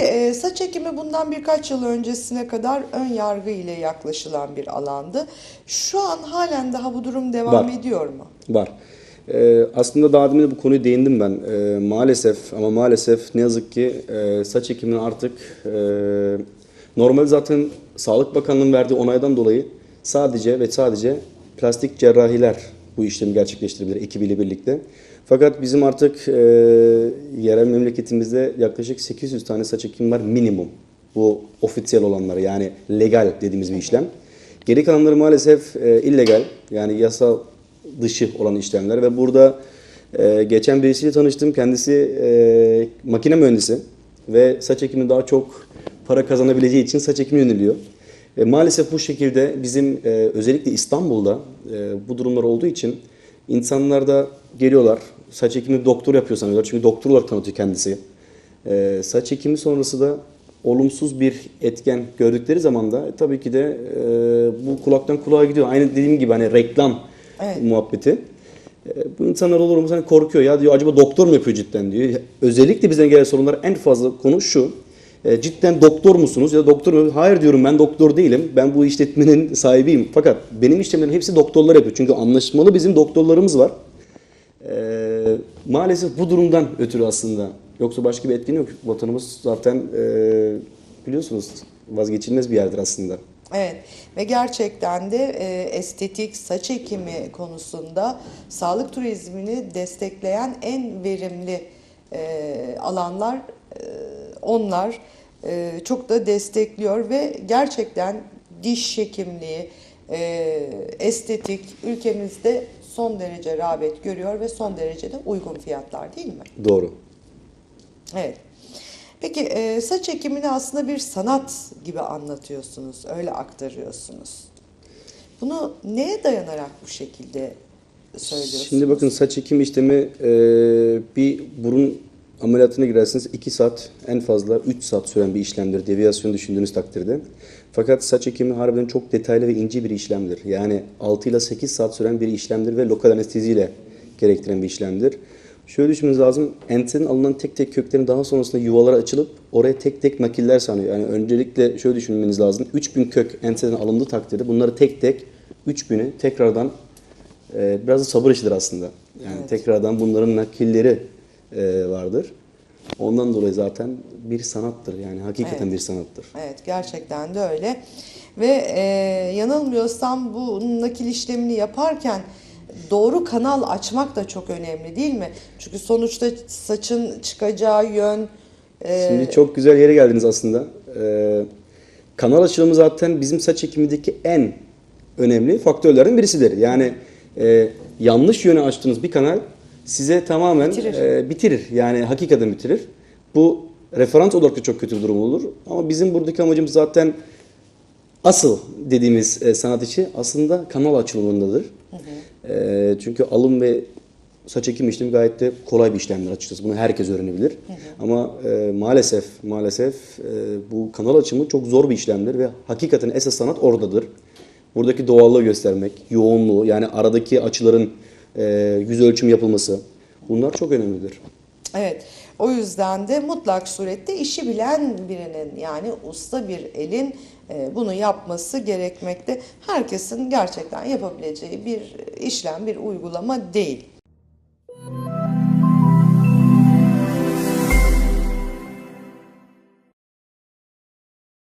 e, saç ekimi bundan birkaç yıl öncesine kadar ön yargı ile yaklaşılan bir alandı. Şu an halen daha bu durum devam Var. ediyor mu? Var. Ee, aslında daha demin de bu konuyu değindim ben. Ee, maalesef ama maalesef ne yazık ki e, saç ekiminin artık e, normal zaten Sağlık Bakanlığı'nın verdiği onaydan dolayı sadece ve sadece plastik cerrahiler bu işlemi gerçekleştirebilir ekibiyle birlikte. Fakat bizim artık e, yerel memleketimizde yaklaşık 800 tane saç ekimi var minimum. Bu ofisiyel olanları yani legal dediğimiz bir işlem. Geri kalanları maalesef e, illegal yani yasal dışı olan işlemler ve burada e, geçen birisiyle tanıştım. Kendisi e, makine mühendisi ve saç ekimi daha çok para kazanabileceği için saç ekimi yöneliyor. E, maalesef bu şekilde bizim e, özellikle İstanbul'da e, bu durumlar olduğu için insanlar da geliyorlar. Saç ekimi doktor yapıyor sanıyorlar. Çünkü doktor olarak tanıtıyor kendisi. E, saç ekimi sonrası da olumsuz bir etken gördükleri zaman da e, tabii ki de e, bu kulaktan kulağa gidiyor. Aynı dediğim gibi hani reklam Evet. muhabbeti. E, bu insanlar olur mu hani korkuyor ya diyor acaba doktor mu yapıyor cidden diyor. Özellikle bize gelen sorunlar en fazla konu şu. E, cidden doktor musunuz ya da doktor mu? Hayır diyorum ben doktor değilim. Ben bu işletmenin sahibiyim. Fakat benim işlemlerim hepsi doktorlar yapıyor. Çünkü anlaşmalı bizim doktorlarımız var. E, maalesef bu durumdan ötürü aslında. Yoksa başka bir etkin yok. Vatanımız zaten e, biliyorsunuz vazgeçilmez bir yerdir aslında. Evet ve gerçekten de e, estetik saç ekimi konusunda sağlık turizmini destekleyen en verimli e, alanlar e, onlar E, çok da destekliyor ve gerçekten diş hekimliği, e, estetik ülkemizde son derece rağbet görüyor ve son derece de uygun fiyatlar değil mi? Doğru. Evet. Peki e, saç ekimini aslında bir sanat gibi anlatıyorsunuz, öyle aktarıyorsunuz. Bunu neye dayanarak bu şekilde söylüyorsunuz? Şimdi bakın saç ekimi işlemi e, bir burun ameliyatına girersiniz 2 saat en fazla 3 saat süren bir işlemdir deviyasyon düşündüğünüz takdirde. Fakat saç ekimi harbiden çok detaylı ve ince bir işlemdir. Yani 6 ile 8 saat süren bir işlemdir ve lokal anesteziyle gerektiren bir işlemdir. Şöyle düşünmeniz lazım. Enterin alınan tek tek köklerin daha sonrasında yuvalara açılıp oraya tek tek nakiller sanıyor. Yani öncelikle şöyle düşünmeniz lazım. 3000 kök enterden alındığı takdirde bunları tek tek 3000'ü tekrardan e, biraz da sabır işidir aslında. Yani Evet. tekrardan bunların nakilleri e, vardır. Ondan dolayı zaten bir sanattır. Yani hakikaten Evet. bir sanattır. Evet gerçekten de öyle. Ve e, yanılmıyorsam bu nakil işlemini yaparken doğru kanal açmak da çok önemli değil mi? Çünkü sonuçta saçın çıkacağı yön e, Şimdi çok güzel yere geldiniz aslında. Ee, kanal açılımı zaten bizim saç ekimindeki en önemli faktörlerden birisidir. Yani e, yanlış yöne açtığınız bir kanal size tamamen Bitirir. e, bitirir. Yani hakikaten bitirir. Bu referans olarak da çok kötü bir durum olur. Ama bizim buradaki amacımız zaten asıl dediğimiz e, sanat işi aslında kanal açılımındadır. E, çünkü alım ve saç ekim işlemi gayet de kolay bir işlemdir açıkçası. Bunu herkes öğrenebilir. Ama e, maalesef maalesef e, bu kanal açımı çok zor bir işlemdir ve hakikaten esas sanat oradadır. Buradaki doğallığı göstermek, yoğunluğu yani aradaki açıların e, yüz ölçüm yapılması bunlar çok önemlidir. Evet. O yüzden de mutlak surette işi bilen birinin yani usta bir elin e, bunu yapması gerekmekte. Herkesin gerçekten yapabileceği bir işlem, bir uygulama değil.